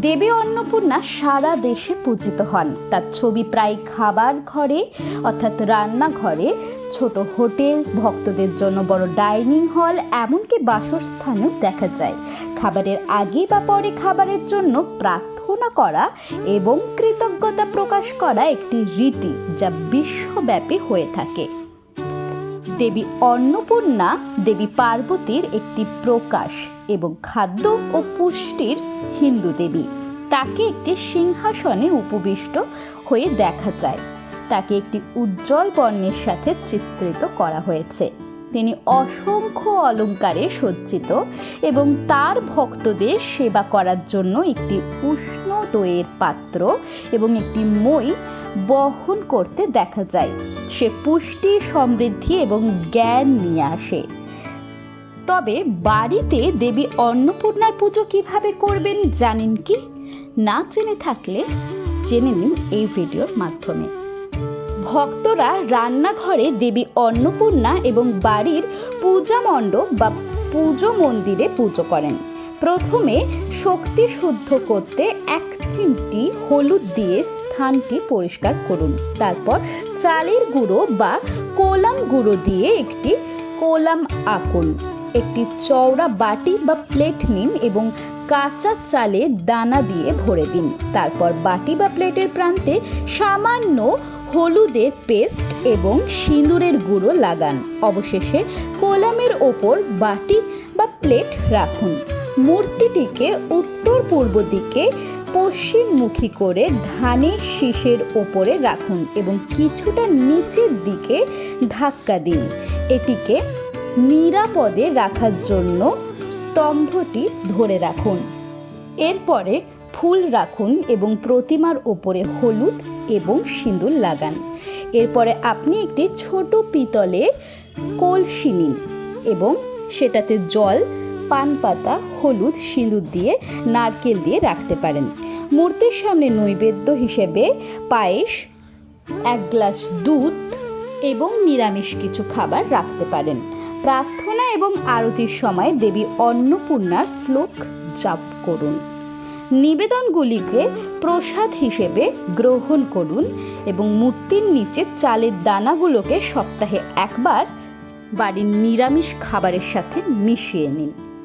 দেবী অন্নপূর্ণা সারা দেশে পূজিত হন। তার ছবি প্রায় খাবার ঘরে, অর্থাৎ রান্নাঘরে, ছোট হোটেল, ভক্তদের জন্য বড় ডাইনিং হল, এমনকি বাসস্থানেও দেখা যায়। খাবারের আগে বা পরে খাবারের জন্য প্রার্থনা করা এবং কৃতজ্ঞতা প্রকাশ করা একটি রীতি যা বিশ্বব্যাপী হয়ে থাকে। দেবী অন্নপূর্ণা দেবী পার্বতীর একটি প্রকাশ এবং খাদ্য ও পুষ্টির হিন্দু দেবী। তাকে একটি সিংহাসনে উপবিষ্ট হয়ে দেখা যায়। তাকে একটি উজ্জ্বল বর্ণের সাথে চিত্রিত করা হয়েছে। তিনি অসংখ্য অলঙ্কারে সজ্জিত এবং তার ভক্তদের সেবা করার জন্য একটি উষ্ণ দইয়ের পাত্র এবং একটি মই বহন করতে দেখা যায়। সে পুষ্টি, সমৃদ্ধি এবং জ্ঞান নিয়ে আসে। তবে বাড়িতে দেবী অন্নপূর্ণার পুজো কীভাবে করবেন জানেন কি? না জেনে থাকলে জেনে নিন এই ভিডিওর মাধ্যমে। ভক্তরা রান্নাঘরে দেবী অন্নপূর্ণা এবং বাড়ির পূজা মণ্ডপ বা পুজো মন্দিরে পুজো করেন। প্রথমে শক্তি শুদ্ধ করতে এক চিমটি হলুদ দিয়ে স্থানটি পরিষ্কার করুন। তারপর চালের গুঁড়ো বা কোলাম গুঁড়ো দিয়ে একটি কোলাম আঁকুন। একটি চওড়া বাটি বা প্লেট নিন এবং কাঁচা চালে দানা দিয়ে ভরে দিন। তারপর বাটি বা প্লেটের প্রান্তে সামান্য হলুদের পেস্ট এবং সিঁদুরের গুঁড়ো লাগান। অবশেষে কোলামের ওপর বাটি বা প্লেট রাখুন। মূর্তিটিকে উত্তর পূর্ব দিকে পশ্চিমমুখী করে ধানের শীষের ওপরে রাখুন এবং কিছুটা নিচের দিকে ধাক্কা দিন। এটিকে নিরাপদে রাখার জন্য স্তম্ভটি ধরে রাখুন। এরপরে ফুল রাখুন এবং প্রতিমার ওপরে হলুদ এবং সিঁদুর লাগান। এরপরে আপনি একটি ছোট পিতলের কলসি নিন এবং সেটাতে জল পান পাতা, হলুদ, সিঁদুর দিয়ে নারকেল দিয়ে রাখতে পারেন। মূর্তির সামনে নৈবেদ্য হিসেবে পায়েস, এক গ্লাস দুধ এবং নিরামিষ কিছু খাবার রাখতে পারেন। প্রার্থনা এবং আরতির সময় দেবী অন্নপূর্ণার শ্লোক জাপ করুন। নিবেদনগুলিকে প্রসাদ হিসেবে গ্রহণ করুন এবং মূর্তির নিচে চালের দানাগুলোকে সপ্তাহে একবার বাড়ির নিরামিষ খাবারের সাথে মিশিয়ে নিন।